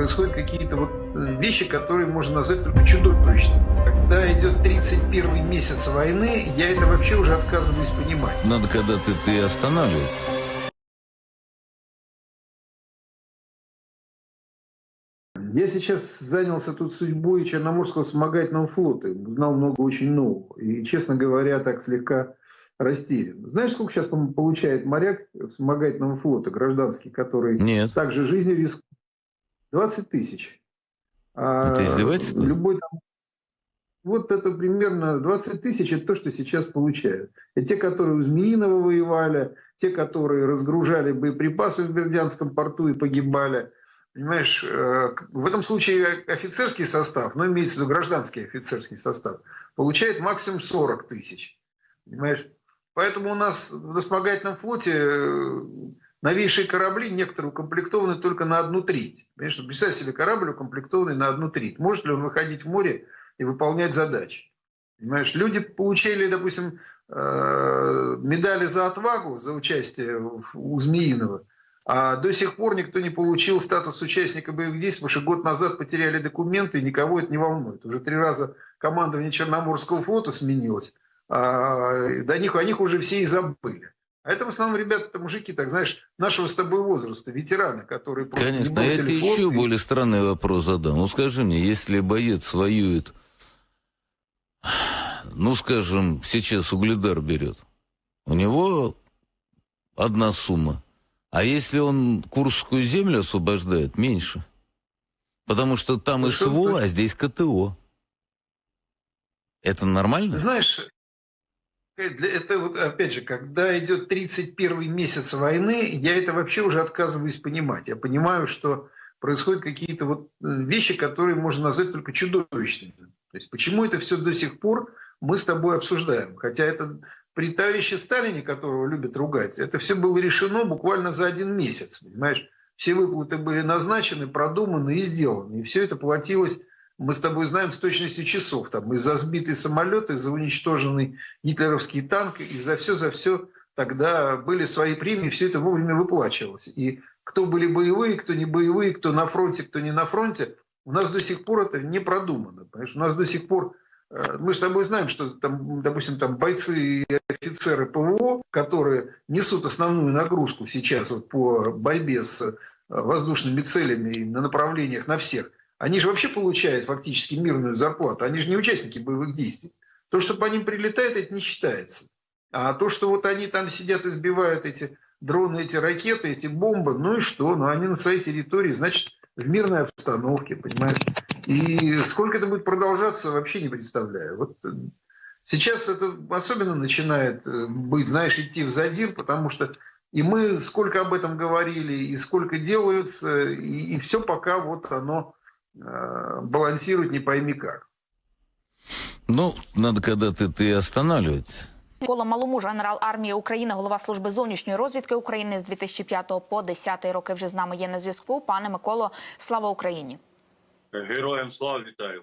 происходят какие-то вот э, вещи, которые можно назвать только чудовищными. Когда идет 31 месяц войны, я это вообще уже отказываюсь понимать. Надо когда-то ты останавливать. Я сейчас занялся тут судьбой Черноморского вспомогательного флота. Знал много очень нового. И, честно говоря, так слегка растерян. Знаешь, сколько сейчас получает моряк вспомогательного флота, гражданский, который Нет. также жизнью рискует? 20 тысяч. А Это издевательство? Любой там... Вот это примерно 20 тысяч, это то, что сейчас получают. Это те, которые у Змеиного воевали, те, которые разгружали боеприпасы в Бердянском порту и погибали. Понимаешь, э, в этом случае офицерский состав, ну, имеется в виду гражданский офицерский состав, получает максимум 40 тысяч. Понимаешь? Поэтому у нас в вспомогательном флоте э, новейшие корабли некоторые укомплектованы только на одну треть. Конечно, представь себе корабль укомплектованный на одну треть. Может ли он выходить в море и выполнять задачи? Понимаешь, люди получили, допустим, э, медали за отвагу, за участие у Змеиного, а до сих пор никто не получил статус участника боевых действий, потому что год назад потеряли документы, и никого это не волнует. Уже три раза командование Черноморского флота сменилось, а до них, о них уже все и забыли. А это в основном ребята, мужики, так знаешь, нашего с тобой возраста, ветераны, которые просто Конечно, не а я тебе еще и- более странный вопрос задам. Ну скажи мне, если боец воюет, ну скажем, сейчас угледар берет, у него одна сумма. А если он Курскую землю освобождает, меньше. Потому что там Ну, СВО, а здесь КТО. Это нормально? Знаешь, это вот, опять же, когда идет 31 месяц войны, я это вообще уже отказываюсь понимать. Я понимаю, что происходят какие-то вот э, вещи, которые можно назвать только чудовищными. То есть почему это все до сих пор мы с тобой обсуждаем? Хотя это при товарище Сталине, которого любят ругать, это все было решено буквально за один месяц. Понимаешь? Все выплаты были назначены, продуманы и сделаны. И все это платилось мы с тобой знаем с точностью часов, там, и за сбитый самолет, и за уничтоженный гитлеровский танк, и за все, за все тогда были свои премии, все это вовремя выплачивалось. И кто были боевые, кто не боевые, кто на фронте, кто не на фронте, у нас до сих пор это не продумано. Понимаешь? У нас до сих пор э, мы с тобой знаем, что там, допустим, там бойцы и офицеры ПВО, которые несут основную нагрузку сейчас вот по борьбе с э, воздушными целями и на направлениях на всех, они же вообще получают фактически мирную зарплату. Они же не участники боевых действий. То, что по ним прилетает, это не считается. А то, что вот они там сидят и сбивают эти дроны, эти ракеты, эти бомбы, ну и что? Ну они на своей территории, значит, в мирной обстановке, понимаешь? И сколько это будет продолжаться, вообще не представляю. Вот э, сейчас это особенно начинает э, быть, знаешь, идти в задир, потому что и мы сколько об этом говорили, и сколько делается, и, и все пока вот оно балансирует не пойми как. Ну, надо когда-то это и останавливать. Микола Малому, генерал армії України, голова служби зовнішньої розвідки України з 2005 по 10 роки вже з нами є на зв'язку. Пане Миколо, слава Україні! Героям слава вітаю.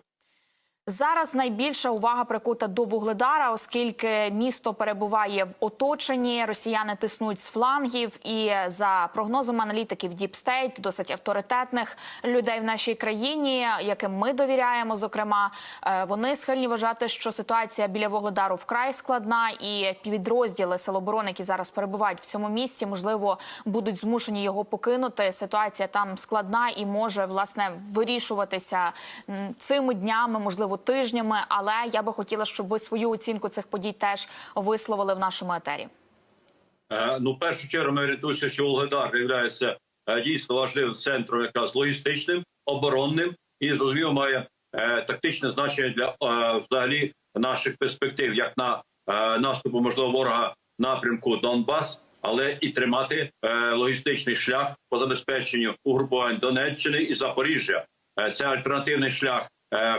Зараз найбільша увага прикута до Вугледара, оскільки місто перебуває в оточенні. Росіяни тиснуть з флангів, і за прогнозами аналітиків State, досить авторитетних людей в нашій країні, яким ми довіряємо, зокрема, е, вони схильні вважати, що ситуація біля Вугледару вкрай складна, і підрозділи Сил оборони, які зараз перебувають в цьому місті, можливо, будуть змушені його покинути. Ситуація там складна і може власне вирішуватися цими днями, можливо, тижнями. Але я би хотіла, щоб ви свою оцінку цих подій теж висловили в нашому етері. Е, Ну, в першу чергу ми орієнтуємося, що Волгодар є дійсно важливим центром, якраз логістичним, оборонним і зрозуміло має е, тактичне значення для е, взагалі наших перспектив, як на е, наступу можливо ворога напрямку Донбас, але і тримати е, логістичний шлях по забезпеченню угрупувань Донеччини і Запоріжжя. Е, Це альтернативний шлях е,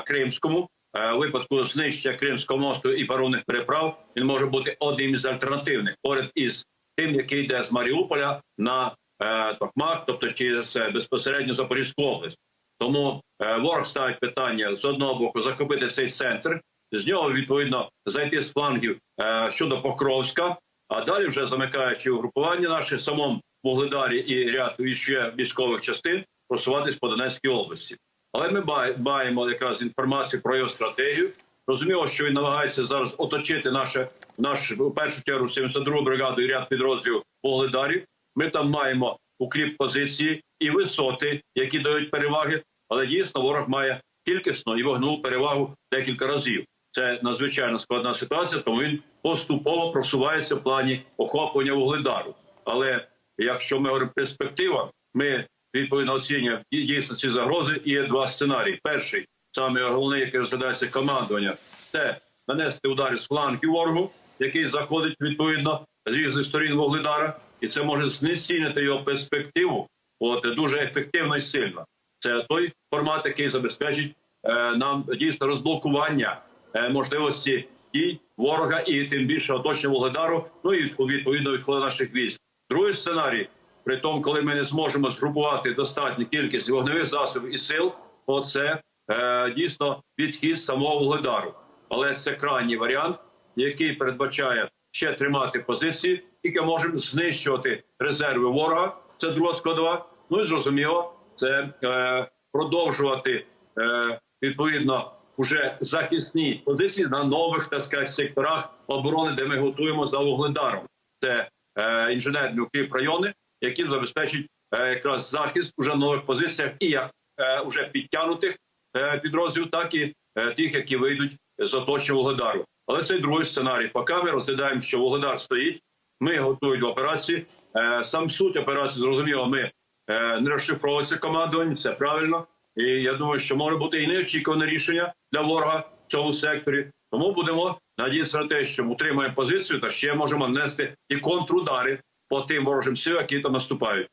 Кримському. Е, випадку знищення Кримського мосту і паромних переправ він може бути одним із альтернативних поряд із тим, який йде з Маріуполя на е, Токмак, тобто через е, безпосередньо Запорізьку область. Тому е, ворог ставить питання з одного боку захопити цей центр, з нього відповідно зайти з флангів е, щодо Покровська, а далі вже замикаючи угрупування наше в самому Вугледарі і ряд ще військових частин, просуватись по Донецькій області. Але ми має- маємо якраз інформацію про його стратегію. Розуміло, що він намагається зараз оточити наше наш в першу чергу 72-гу бригаду і ряд підрозділів Вугледарів. Ми там маємо укріп позиції і висоти, які дають переваги. Але дійсно ворог має кількісну і вогневу перевагу декілька разів. Це надзвичайно складна ситуація, тому він поступово просувається в плані охоплення вугледару. Але якщо ми говоримо перспектива, ми відповідно оцінюємо і дійсно ці загрози. І є два сценарії. Перший саме головний, який розглядається командування, це нанести удари з флангів ворогу, який заходить відповідно з різних сторін вугледара, і це може знецінити його перспективу. От дуже ефективно і сильно. Це той формат, який забезпечить е, нам дійсно розблокування е, можливості дій ворога і тим більше оточення вугледару. Ну і відповідно відходу наших військ. Другий сценарій, при тому, коли ми не зможемо згрупувати достатню кількість вогневих засобів і сил, то це е, дійсно відхід самого вугледару. Але це крайній варіант, який передбачає ще тримати позиції, тільки можемо знищувати резерви ворога. Це друга складова. Ну і зрозуміло, це е, продовжувати е, відповідно уже захисні позиції на нових так сказати, секторах оборони, де ми готуємо за вугледаром. Це е, інженерні укріп райони, які забезпечать е, якраз захист уже нових позиціях, і як е, уже підтягнутих е, підрозділів, так і тих, які вийдуть з оточення вугледару. Але це другий сценарій. Поки ми розглядаємо, що вугледар стоїть, ми готуємо до операції. Сам суть операції зрозуміло, ми не розшифровується командуванням, це правильно. І я думаю, що може бути і неочікуване рішення для ворога в цьому секторі. Тому будемо надіятися на те, що утримаємо позицію та ще можемо нести і контрудари по тим ворожим силам, які там наступають.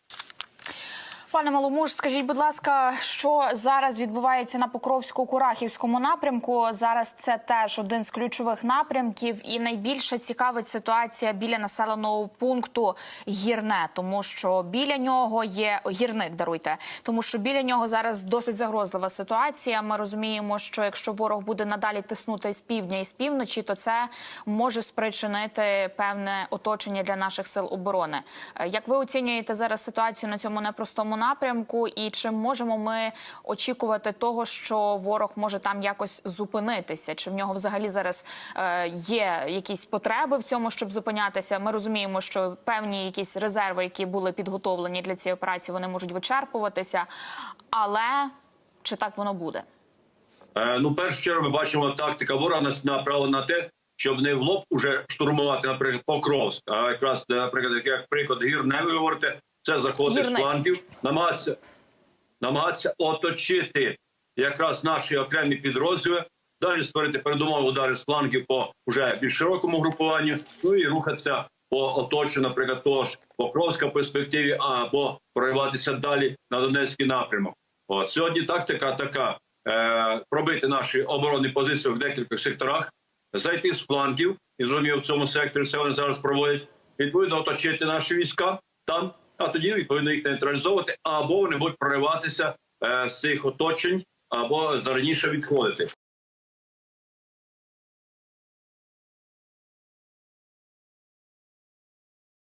Пане Маломуж, скажіть, будь ласка, що зараз відбувається на Покровсько-Курахівському напрямку? Зараз це теж один з ключових напрямків, і найбільше цікавить ситуація біля населеного пункту Гірне, тому що біля нього є гірник. Даруйте, тому що біля нього зараз досить загрозлива ситуація. Ми розуміємо, що якщо ворог буде надалі тиснути з півдня і з півночі, то це може спричинити певне оточення для наших сил оборони. Е, Як ви оцінюєте зараз ситуацію на цьому непростому напрямку, і чи можемо ми очікувати того, що ворог може там якось зупинитися? Чи в нього взагалі зараз е, є якісь потреби в цьому, щоб зупинятися? Ми розуміємо, що певні якісь резерви, які були підготовлені для цієї операції, вони можуть вичерпуватися, але чи так воно буде? Е, ну, в першу чергу, ми бачимо, тактика ворога направлена на те, щоб не в лоб уже штурмувати, наприклад, Покровськ, а якраз, наприклад, як- приклад гірне, ви говорите, це заходить з флангів, намагатися, намагатися оточити якраз наші окремі підрозділи, далі створити передумови удари з флангів по вже більш широкому групуванню, ну і рухатися по оточенню, наприклад, того ж Покровська перспективі, або прориватися далі на Донецький напрямок. От сьогодні тактика така: е, пробити наші оборонні позиції в декількох секторах, зайти з флангів, і зрозуміло, в цьому секторі це вони зараз проводять. Відповідно, оточити наші війська там, а тоді відповідно їх нейтралізовувати, або вони будуть прориватися е, з цих оточень, або зараніше відходити.